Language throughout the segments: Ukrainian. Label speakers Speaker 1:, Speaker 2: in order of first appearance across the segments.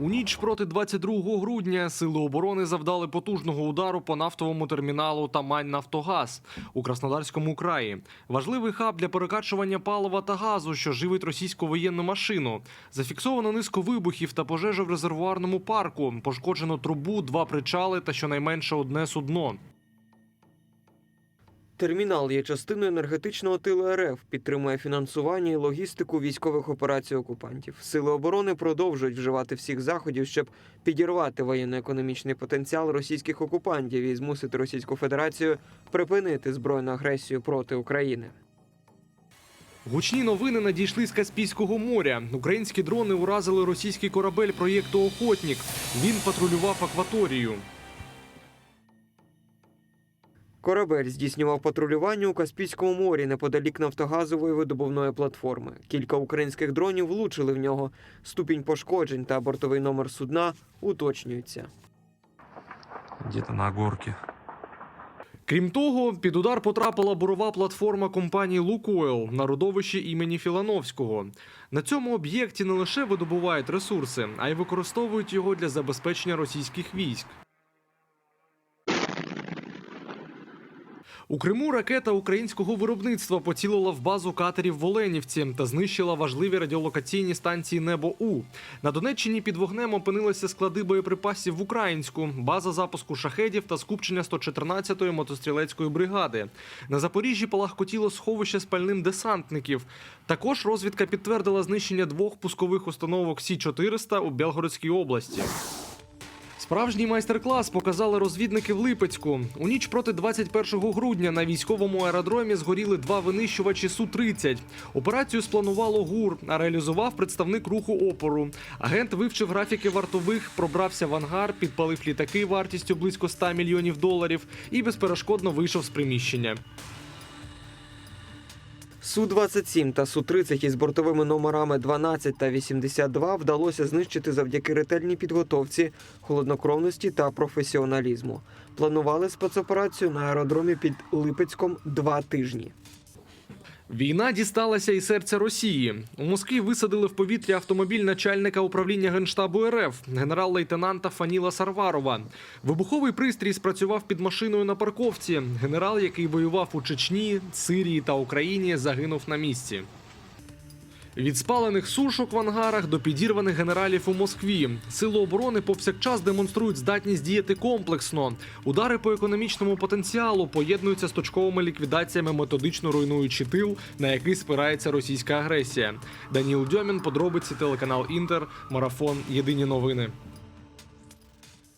Speaker 1: У ніч проти 22 грудня сили оборони завдали потужного удару по нафтовому терміналу Тамань Нафтогаз у Краснодарському краї. Важливий хаб для перекачування палива та газу, що живить російську воєнну машину. Зафіксовано низку вибухів та пожежа в резервуарному парку. Пошкоджено трубу, два причали та щонайменше одне судно.
Speaker 2: Термінал є частиною енергетичного тилу РФ, підтримує фінансування і логістику військових операцій окупантів. Сили оборони продовжують вживати всіх заходів, щоб підірвати воєнно-економічний потенціал російських окупантів і змусити Російську Федерацію припинити збройну агресію проти України.
Speaker 1: Гучні новини надійшли з Каспійського моря. Українські дрони уразили російський корабель проєкту Охотнік. Він патрулював акваторію.
Speaker 2: Корабель здійснював патрулювання у Каспійському морі неподалік нафтогазової видобувної платформи. Кілька українських дронів влучили в нього. Ступінь пошкоджень та бортовий номер судна уточнюються.
Speaker 3: где-то на горке.
Speaker 1: Крім того, під удар потрапила бурова платформа компанії Лукойл на родовищі імені Філановського. На цьому об'єкті не лише видобувають ресурси, а й використовують його для забезпечення російських військ. У Криму ракета українського виробництва поцілила в базу катерів в Оленівці та знищила важливі радіолокаційні станції Небо У. На Донеччині під вогнем опинилися склади боєприпасів в українську, база запуску шахедів та скупчення 114-ї мотострілецької бригади. На Запоріжжі полагкотіло сховище з пальним десантників. Також розвідка підтвердила знищення двох пускових установок Сі 400 у Белгородській області. Справжній майстер-клас показали розвідники в Липецьку. У ніч проти 21 грудня на військовому аеродромі згоріли два винищувачі Су-30. Операцію спланувало ГУР, а реалізував представник руху опору. Агент вивчив графіки вартових, пробрався в ангар, підпалив літаки вартістю близько 100 мільйонів доларів і безперешкодно вийшов з приміщення.
Speaker 2: Су-27 та Су-30 із бортовими номерами 12 та 82 вдалося знищити завдяки ретельній підготовці, холоднокровності та професіоналізму. Планували спецоперацію на аеродромі під Липецьком два тижні.
Speaker 1: Війна дісталася і серця Росії. У Москві висадили в повітря автомобіль начальника управління генштабу РФ генерал-лейтенанта Фаніла Сарварова. Вибуховий пристрій спрацював під машиною на парковці. Генерал, який воював у Чечні, Сирії та Україні, загинув на місці. Від спалених сушок в ангарах до підірваних генералів у Москві сили оборони повсякчас демонструють здатність діяти комплексно. Удари по економічному потенціалу поєднуються з точковими ліквідаціями, методично руйнуючи тил, на який спирається російська агресія. Даніл Дьомін, подробиці телеканал Інтер, марафон. Єдині новини.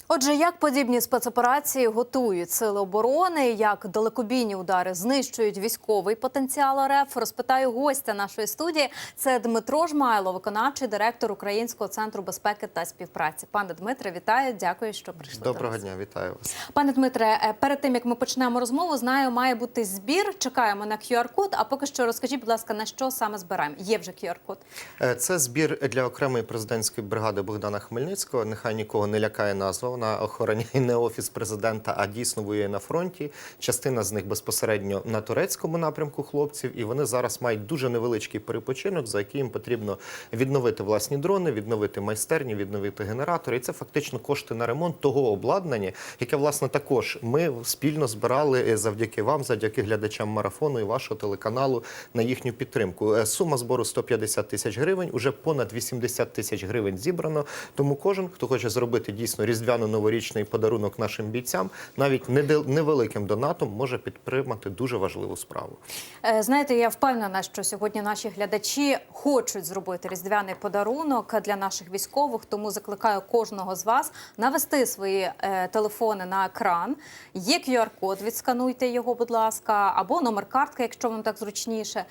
Speaker 4: Отже, як подібні спецоперації готують сили оборони, як далекобійні удари знищують військовий потенціал РФ, розпитаю гостя нашої студії. Це Дмитро Жмайло, виконавчий директор Українського центру безпеки та співпраці. Пане Дмитре, вітаю! Дякую, що прийшли. до
Speaker 5: Доброго
Speaker 4: нас.
Speaker 5: дня, вітаю вас.
Speaker 4: Пане Дмитре, е, перед тим як ми почнемо розмову, знаю, має бути збір. Чекаємо на QR-код. А поки що розкажіть, будь ласка, на що саме збираємо? Є вже QR-код.
Speaker 5: Е, Це збір для окремої президентської бригади Богдана Хмельницького. Нехай нікого не лякає назва. Вона охороняє не офіс президента, а дійсно воює на фронті. Частина з них безпосередньо на турецькому напрямку хлопців, і вони зараз мають дуже невеличкий перепочинок, за який їм потрібно відновити власні дрони, відновити майстерні, відновити генератори. І це фактично кошти на ремонт того обладнання, яке власне також ми спільно збирали е, завдяки вам, завдяки глядачам марафону і вашого телеканалу на їхню підтримку. Е, Сума збору 150 тисяч гривень. Уже понад 80 тисяч гривень зібрано. Тому кожен, хто хоче зробити дійсно різдвяно-новорічний подарунок нашим бійцям, навіть невеликим донатом може підтримати дуже важливу справу.
Speaker 4: Е, Знаєте, я впевнена, що сьогодні наші глядачі хочуть зробити різдвяний подарунок для наших військових. Тому закликаю кожного з вас навести свої е, телефони на екран. Є QR-код, відскануйте його, будь ласка, або номер картки, якщо вам так зручніше.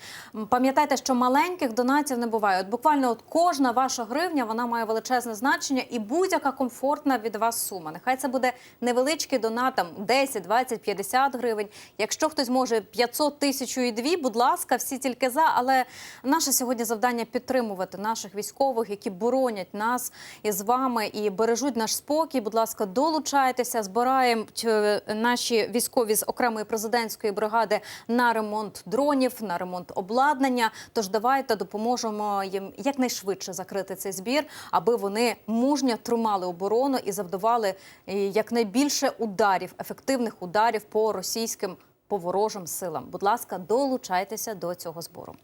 Speaker 4: Пам'ятайте, що маленьких донатів не буває. От буквально от кожна ваша гривня вона має величезне значення, і будь-яка комфортна від вас сума. Нехай це буде невеличкий донат, там 10, 20, 50 гривень. Якщо хтось може 500, тисячу і дві, будь ласка, всі тільки за. Але наше сьогодні завдання підтримувати наших військових, які боронять нас із вами і бережуть наш спокій. Будь ласка, долучайтеся, збираємо е, наші військові з окремої президентської бригади на ремонт дронів, на ремонт обладнання. Тож давайте допоможемо їм якнайшвидше закрити цей збір, аби вони мужньо тримали оборону і завдавали е, якнайбільше ударів, ефективних ударів по російським. По ворожим силам, будь ласка, долучайтеся до цього збору.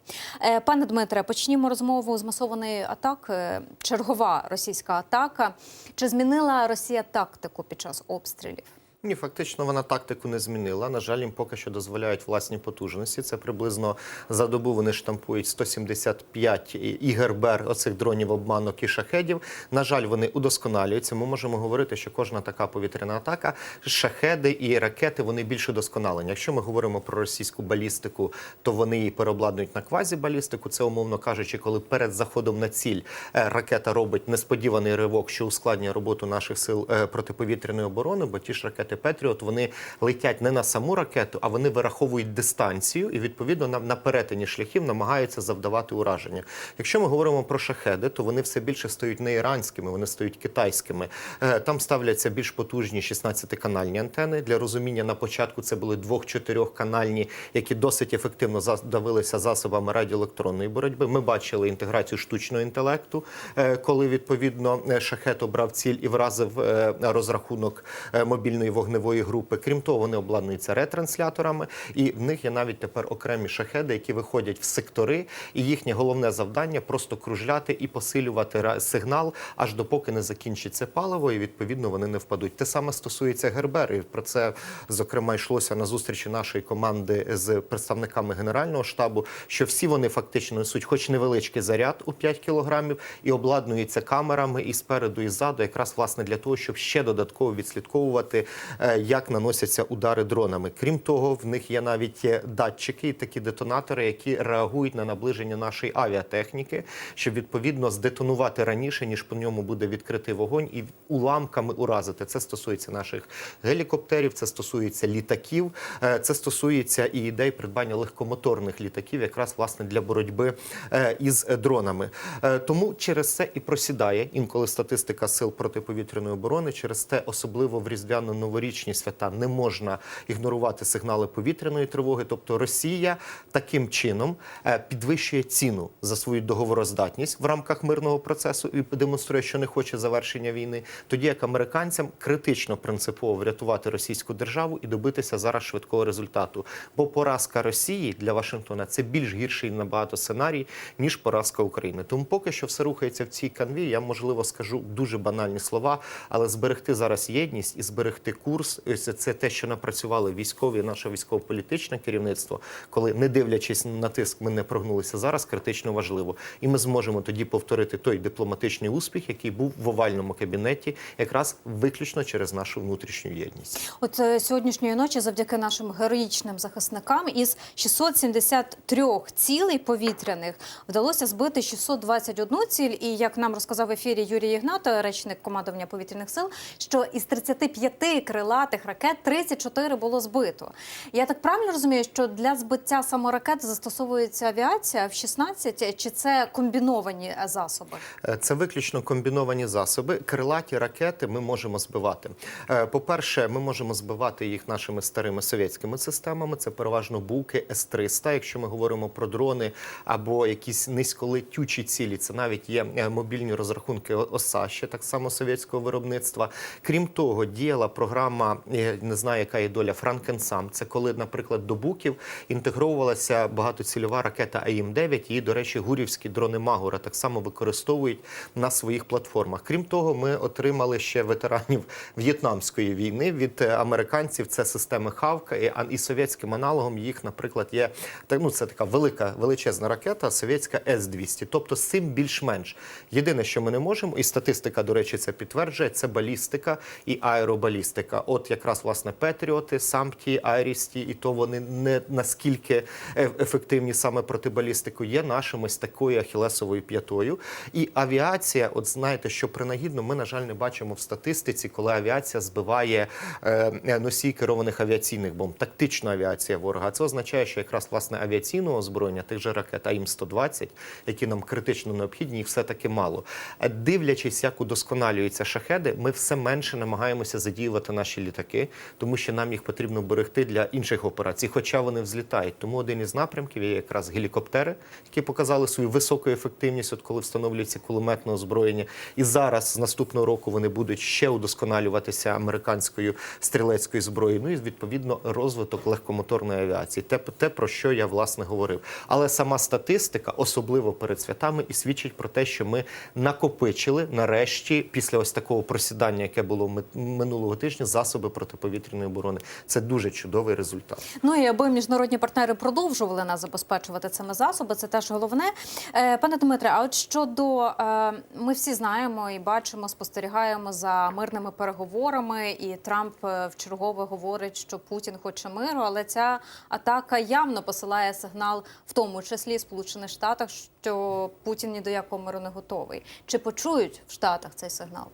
Speaker 4: Е, Пане Дмитре, почнімо розмову з масованої атаки. Чергова російська атака. Чи змінила Росія тактику під час обстрілів?
Speaker 5: Ні, фактично вона тактику не змінила. На жаль, їм поки що дозволяють власні потужності. Це приблизно за добу вони штампують 175 ігербер оцих дронів обманок і шахедів. На жаль, вони удосконалюються. Ми можемо говорити, що кожна така повітряна атака, шахеди і ракети вони більш удосконалені. Якщо ми говоримо про російську балістику, то вони її переобладнують на квазібалістику. Це умовно кажучи, коли перед заходом на ціль е, ракета робить несподіваний ривок, що ускладнює роботу наших сил е, протиповітряної оборони, бо ті ж ракети Петріот вони летять не на саму ракету, а вони вираховують дистанцію і відповідно на, на перетині шляхів намагаються завдавати ураження. Якщо ми говоримо про шахеди, то вони все більше стають не іранськими, вони стають китайськими. Е, Там ставляться більш потужні 16-канальні антени. Для розуміння на початку це були 2-4 канальні, які досить ефективно задавилися засобами радіоелектронної боротьби. Ми бачили інтеграцію штучного інтелекту, е, коли відповідно е, шахет обрав ціль і вразив розрахунок мобільної вогневої групи. Крім того, вони обладнуються ретрансляторами, і в них є навіть тепер окремі шахеди, які виходять в сектори, і їхнє головне завдання просто кружляти і посилювати сигнал, аж допоки не закінчиться паливо, і відповідно вони не впадуть. Те саме стосується Гербер. І про це зокрема йшлося на зустрічі нашої команди з представниками генерального штабу. Що всі вони фактично несуть, хоч невеличкий заряд у 5 кілограмів, і обладнуються камерами і спереду, і ззаду, якраз власне для того, щоб ще додатково відслідковувати, як наносяться удари дронами. Крім того, в них є навіть е, датчики, і такі детонатори, які реагують на наближення нашої авіатехніки, щоб відповідно здетонувати раніше, ніж по ньому буде відкритий вогонь, і уламками уразити. Це стосується наших гелікоптерів, це стосується літаків, е, це стосується і ідей придбання легкомоторних літаків, якраз власне для боротьби е, із е, дронами. Е, Тому через це і просідає інколи статистика сил протиповітряної оборони. Через те, особливо в різдвяно-новорічні свята, не можна ігнорувати сигнали повітряної тривоги. Тобто Росія таким чином е, підвищує ціну за свою договороздатність в рамках мирного процесу і демонструє, що не хоче завершення війни. Тоді як американцям критично принципово врятувати російську державу і добитися зараз швидкого результату. Бо поразка Росії для Вашингтона це більш гірший набагато сценарій ніж поразка України. Тому поки що все рухається в цій канві. Я можливо скажу дуже банальні слова, але зберегти зараз єдність і зберегти курс. Ось це те, що напрацювали військові, наше військово-політичне керівництво, коли не дивлячись на тиск, ми не прогнулися зараз. Критично важливо, і ми зможемо тоді повторити той дипломатичний успіх, який був в овальному кабінеті, якраз виключно через нашу внутрішню єдність.
Speaker 4: От е, сьогоднішньої ночі, завдяки нашим героїчним захисникам, із 673 цілей повітряних вдалося збити 621 ціль. І як нам розказав в ефірі Юрій Ігнато, речник командування повітряних сил, що із 35 крилатих ракет 34 було збито. Я так правильно розумію, що для збиття саморакет застосовується авіація в 16, чи це комбіновані е, засоби?
Speaker 5: Е, Це виключно комбіновані засоби. Крилаті ракети ми можемо збивати. Е, По-перше, ми можемо збивати їх нашими старими совєтськими системами. Це переважно буки С-300. Якщо ми говоримо про дрони або якісь низьколетючі цілі, це навіть є мобільні розрахунки ОСА, ще так само совєтського виробництва. Крім того, діяла програма, е, не знаю, яка є доля Франкенсам. Це коли, наприклад, до буків інтегровувалася багатоцільова ракета АІМ-9. Її, до речі, гурівські дрони Магура так само використовують на своїх платформах. Крім того, ми отримали ще ветеранів в'єтнамської війни від американців. Це системи Хавка і, і совєтським аналогом їх, наприклад, є так. Ну це така велика величезна ракета, совєтська С-200. Тобто з цим більш-менш єдине, що ми не можемо, і статистика, до речі, це підтверджує. Це балістика і аеробалістика. Статистика. От якраз власне Петріоти, Сампті, Айрісті, і то вони не наскільки ефективні саме проти балістику, є нашим ось такою ахілесовою п'ятою. І авіація, от знаєте, що принагідно, ми на жаль не бачимо в статистиці, коли авіація збиває е, носій керованих авіаційних бомб, тактична авіація ворога. Це означає, що якраз власне авіаційного озброєння тих же ракет АІМ-120, які нам критично необхідні, їх все таки мало. Дивлячись, як удосконалюються шахеди, ми все менше намагаємося задіювати наші літаки, тому що нам їх потрібно берегти для інших операцій, хоча вони взлітають. Тому один із напрямків є якраз гелікоптери, які показали свою високу ефективність, от коли встановлюється кулеметне озброєння. І зараз з наступного року вони будуть ще удосконалюватися американською стрілецькою зброєю. Ну і відповідно розвиток легкомоторної авіації. Те, те про що я власне говорив. Але сама статистика, особливо перед святами, і свідчить про те, що ми накопичили нарешті після ось такого просідання, яке було ми- минулого тижня, засоби протиповітряної оборони. Це дуже чудовий результат.
Speaker 4: Ну і аби міжнародні партнери продовжували нас забезпечувати цими засоби, це теж головне. Е, Пане Дмитре, а от щодо е, ми всі знаємо і бачимо, спостерігаємо за мирними переговорами, і Трамп е, вчергове говорить, що Путін хоче миру, але ця атака явно посилає сигнал, в тому числі Сполучених Штатах, що Путін ні до якого миру не готовий. Чи почують в Штатах цей сигнал?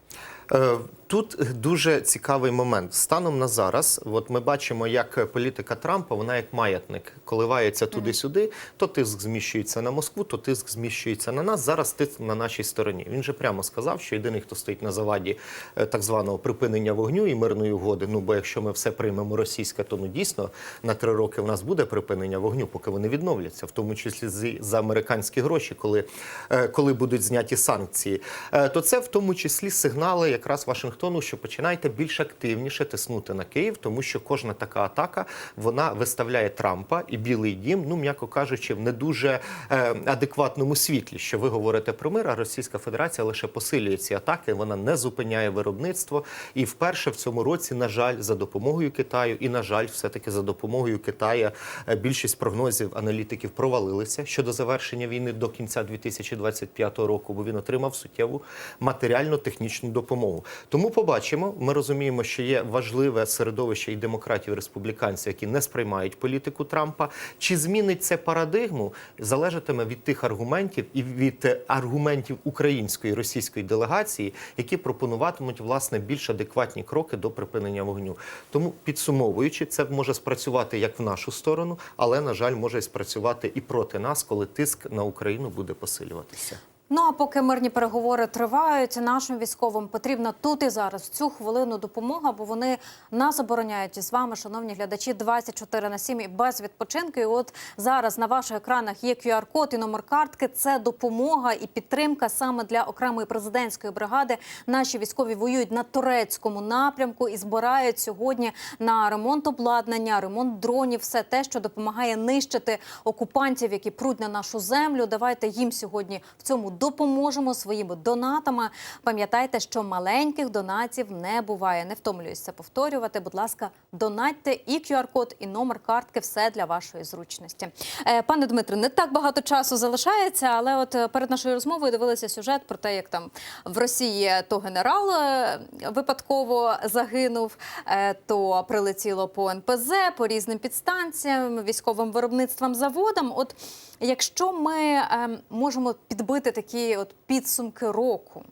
Speaker 5: Е, Тут дуже цікавий момент. Станом на зараз, от ми бачимо, як політика Трампа, вона як маятник коливається туди-сюди. То тиск зміщується на Москву, то тиск зміщується на нас. Зараз тиск на нашій стороні. Він же прямо сказав, що єдиний, хто стоїть на заваді е, так званого припинення вогню і мирної угоди. Ну бо якщо ми все приймемо російське, то ну дійсно на три роки в нас буде припинення вогню, поки вони відновляться, в тому числі за американські гроші, коли, е, коли будуть зняті санкції. То це в тому числі сигнали якраз Вашингтону, що починайте більш активніше тиснути на Київ, тому що кожна така атака вона виставляє Трампа і Білий Дім, ну м'яко кажучи, в не дуже е, адекватному світлі. Що ви говорите про мир, а Російська Федерація лише посилює ці атаки, вона не зупиняє виробництво. І вперше в цьому році, на жаль, за допомогою Китаю, і на жаль, все таки за допомогою Китаю е, більшість прогнозів аналітиків провалилися щодо завершення війни до кінця 2025 року, бо він отримав суттєву матеріально-технічну допомогу. Тому побачимо. Ми розуміємо, що є важливе середовище і демократів, і республіканців, які не сприймають політику Трампа. Чи змінить це парадигму, залежатиме від тих аргументів і від е, аргументів української російської делегації, які пропонуватимуть власне більш адекватні кроки до припинення вогню. Тому підсумовуючи, це може спрацювати як в нашу сторону, але на жаль, може і спрацювати і проти нас, коли тиск на Україну буде посилюватися.
Speaker 4: Ну а поки мирні переговори тривають, нашим військовим потрібна тут і зараз в цю хвилину допомога, бо вони нас обороняють із вами, шановні глядачі, 24 на 7 і без відпочинку. І от зараз на ваших екранах є QR-код і номер картки. Це допомога і підтримка саме для окремої президентської бригади. Наші військові воюють на турецькому напрямку і збирають сьогодні на ремонт обладнання, ремонт дронів, все те, що допомагає нищити окупантів, які пруть на нашу землю. Давайте їм сьогодні в цьому допоможемо своїми донатами. Пам'ятайте, що маленьких донатів не буває. Не втомлююсь це повторювати. Будь ласка, донатьте і QR-код, і номер картки все для вашої зручності. Е, Пане Дмитре, не так багато часу залишається, але от е, перед нашою розмовою дивилися сюжет про те, як там в Росії то генерал е, випадково загинув, то прилетіло по НПЗ, по різним підстанціям, військовим виробництвам, заводам. От якщо ми е, можемо підбити такі от підсумки року.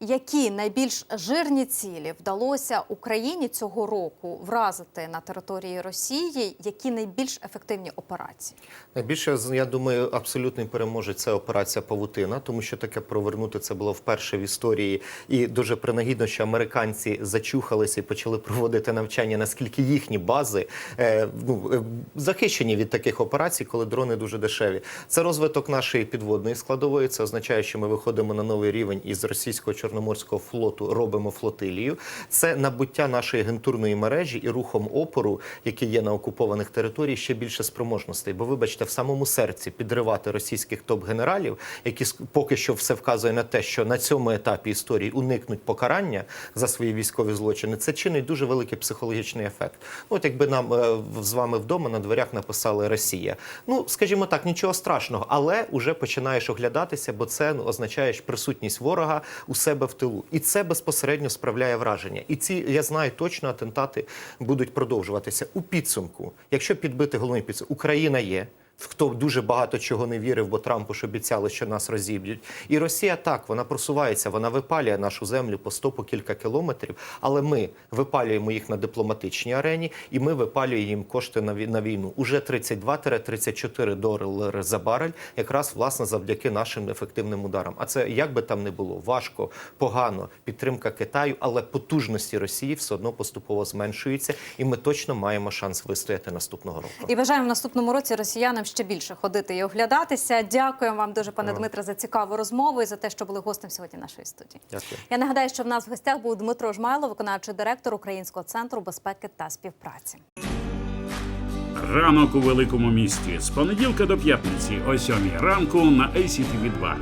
Speaker 4: Які найбільш жирні цілі вдалося Україні цього року вразити на території Росії? Які найбільш ефективні операції?
Speaker 5: Найбільше я думаю, абсолютний переможець це операція Павутина, тому що таке провернути це було вперше в історії, і дуже принагідно, що американці зачухалися і почали проводити навчання, наскільки їхні бази е, ну, е, захищені від таких операцій, коли дрони дуже дешеві. Це розвиток нашої підводної складової. Це означає, що ми виходимо на новий рівень із російського чорноморського флоту, робимо флотилію. Це набуття нашої агентурної мережі і рухом опору, який є на окупованих територіях, ще більше спроможностей. Бо, вибачте, в самому серці підривати російських топ-генералів, які поки що все вказує на те, що на цьому етапі історії уникнуть покарання за свої військові злочини. Це чинить дуже великий психологічний ефект. Ну, от якби нам е, з вами вдома на дверях написали Росія. Ну, скажімо так, нічого страшного, але вже починаєш оглядатися, бо це ну, означає присутність ворога у себе себе в тилу, і це безпосередньо справляє враження. І ці я знаю точно, атентати будуть продовжуватися у підсумку. Якщо підбити головний підсумок, Україна є. Хто дуже багато чого не вірив, бо Трампу ж обіцяли, що нас розіб'ють. І Росія так, вона просувається, вона випалює нашу землю по 100 по кілька кілометрів. Але ми випалюємо їх на дипломатичній арені, і ми випалюємо їм кошти на вій- на війну. Уже 32-34 долари за барель, якраз власне завдяки нашим ефективним ударам. А це як би там не було, важко, погано, підтримка Китаю, але потужності Росії все одно поступово зменшуються, і ми точно маємо шанс вистояти наступного року.
Speaker 4: І бажаємо в наступному році росіянам ще більше ходити і оглядатися. Дякуємо вам дуже, пане Дмитре, за цікаву розмову і за те, що були гостем сьогодні нашої студії.
Speaker 5: Дякую.
Speaker 4: Я нагадаю, що в нас в гостях був Дмитро Жмайло, виконавчий директор Українського центру безпеки та співпраці.
Speaker 6: Ранок у великому місті з понеділка до п'ятниці о 7 ранку на ACTV 2